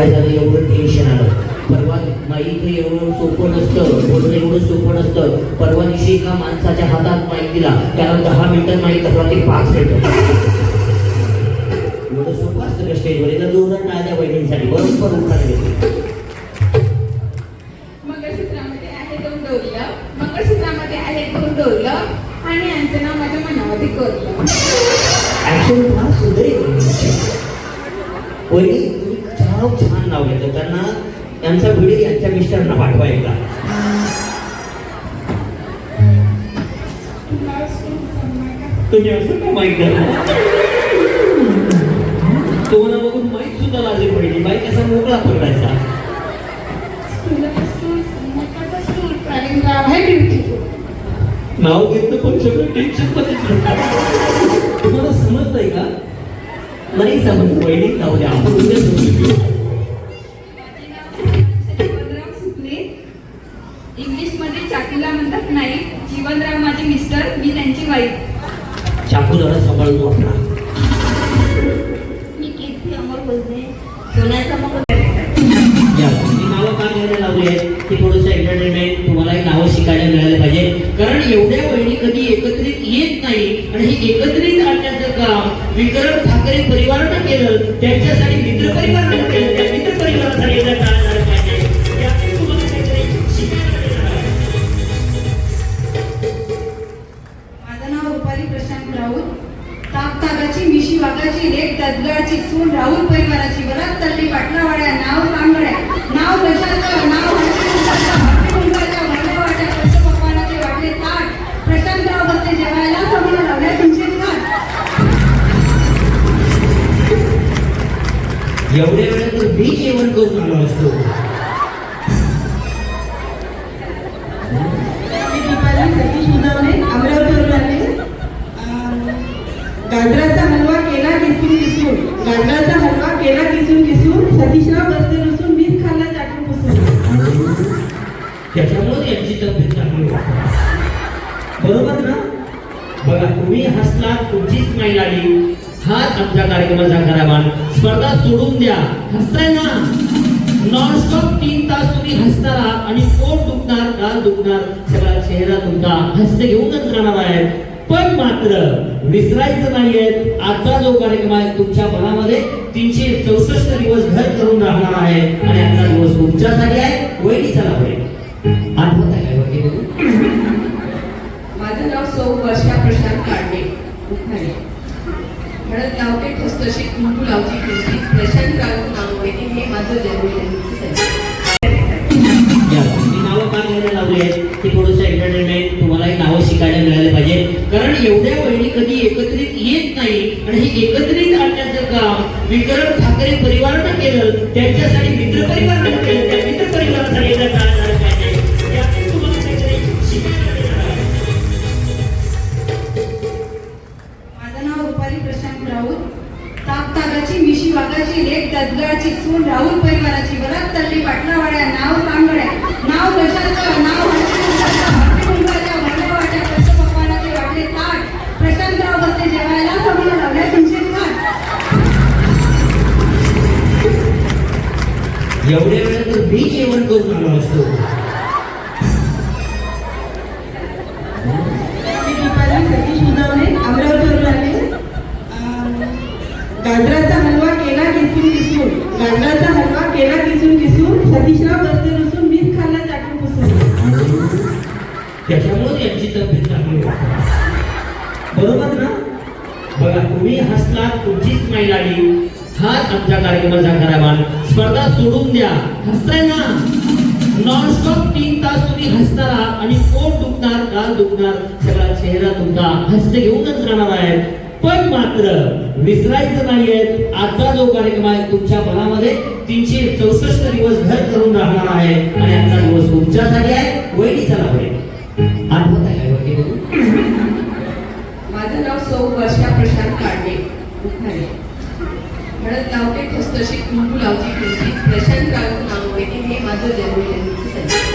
काय झालं एवढं टेन्शन आलं. परवा माईक एवढं सोपं नसतं बोलणं एवढं सोपं नसतं. परवा दिवशी एका माणसाच्या हातात माईक दिला. त्याला दहा मिनिटं माईक धरला ते पाच मिनिटं. एवढं सोपं असतं स्टेजवर एकदा जोरात टाळ्या बहिणींसाठी बरोबर उखाणे घेतले मंगळसूत्रामध्ये आहे दोन डोरलं मंगळसूत्रामध्ये आहे दोन डोरलं आणि यांचं नाव माझ्या मनामध्ये कोरलं. फार सुंदर आहे. वहिनीची. वहिनी तुम्ही छान नाव घेतो त्यांना त्यांचा व्हिडिओ यांच्या मिस्टरांना पाठवा एकदा. तुम्ही असं का माहीत तुम्हाला बघून माहीत सुद्धा लागली पहिली बाईक असा मोकळा पकडायचा. नाव घेतलं पण सगळं टेन्शनमध्ये तुम्हाला समजतंय का? नाही समज पहिली नाव द्या. आपण उद्या समजू चाकूला म्हणतात नाही. जीवनराव माझे मिस्टर मी त्यांची वाईफ. चाकू जरा सांभाळून वापरा मी कीर्ती अमर बोलते. सोन्याचा मग. नावं का घ्यायला लावली आहेत की थोडंसं एंटरटेनमेंट तुम्हालाही नावं शिकायला मिळाले पाहिजे. कारण एवढ्या बहिणी कधी एकत्रित येत नाही आणि हे एकत्रित आणण्याचं काम विक्रम ठाकरे परिवारानं केलं त्यांच्यासाठी मित्र परिवारानं केलं पिशी मिशी वाघाची लेक ददगाची सून राहुल परिवाराची वरात चालली पाटलावाड्या नाव कांगड्या नाव कशाचं नाव एवढ्या वेळात मी जेवण करून आलो असतो. त्याच्यामुळे यांची तब्येत चांगली बरोबर ना? बघा तुम्ही हसला तुमचीच नाही आली. हाच आमच्या कार्यक्रमाचा करावा स्पर्धा सोडून द्या. हसताय ना? नॉनस्टॉप तीन तास तुम्ही हसणार आहात आणि पोट दुखणार काल दुखणार सगळा चेहरा तुमचा हास्य घेऊनच राहणार आहे. पण मात्र विसरायचं नाहीये. आजचा जो कार्यक्रम आहे तुमच्या मनामध्ये तीनशे चौसष्ट दिवस घर करून राहणार आहे. आणि आजचा दिवस तुमच्यासाठी आहे. वहिनी चला पुढे आठवत आहे वगैरे माझं नाव सौ वर्षा प्रशांत कांडे उखाणे. हळद लावते ठसतशी कुंकू लावची कुंची प्रशांत राव नाव हे माझं जन्मदिनाचं नावं का घ्यायला लावली आहेत? की थोडंसं एंटरटेनमेंट तुम्हालाही नावं शिकायला मिळाले पाहिजे. कारण एवढ्या बहिणी कधी एकत्रित येत नाही आणि हे एकत्रित आणण्याचं काम विक्रम ठाकरे परिवारानं केलं त्यांच्यासाठी मित्र परिवारानं केलं त्या मित्र ददगाची सून राहुल परिवाराची वरात चालली पाटलावाड्या नाव कांगड्या नाव कशाचं नाव प्रशांतराव जेवायला समोर लावल्या तुमचे एवढ्या वेळेला तर मी जेवण करून आलो असतो किसून हलवा केला किसून किसून सतीशराव बसले नसून मीच खाल्ला चाटून पुसून. त्याच्यामुळे यांची तब्येत चांगली बरोबर ना? बघा तुम्ही हसलात तुमची स्माईल आली. हाच आमच्या कार्यक्रमाचा खरा मान स्पर्धा सोडून द्या. हसताय ना? नॉनस्टॉप तीन तास तुम्ही हसणार आणि पोट दुखणार काल दुखणार सगळा चेहरा तुमचा हसते घेऊनच राहणार आहे. पण मात्र विसरायचं नाहीये. आजचा जो कार्यक्रम आहे तुमच्या मनामध्ये तीनशे चौसष्ट दिवस घर करून राहणार आहे. आणि आजचा दिवस तुमच्यासाठी आहे. वहिनीचा नाव आहे आठवत आहे काय माझं नाव सौ वर्षा प्रशांत कांडे. उखाणे. हळद लावते ठसठशी कुंकू लावची प्रशांत राव नाव वैदी हे माझं जन्मदिन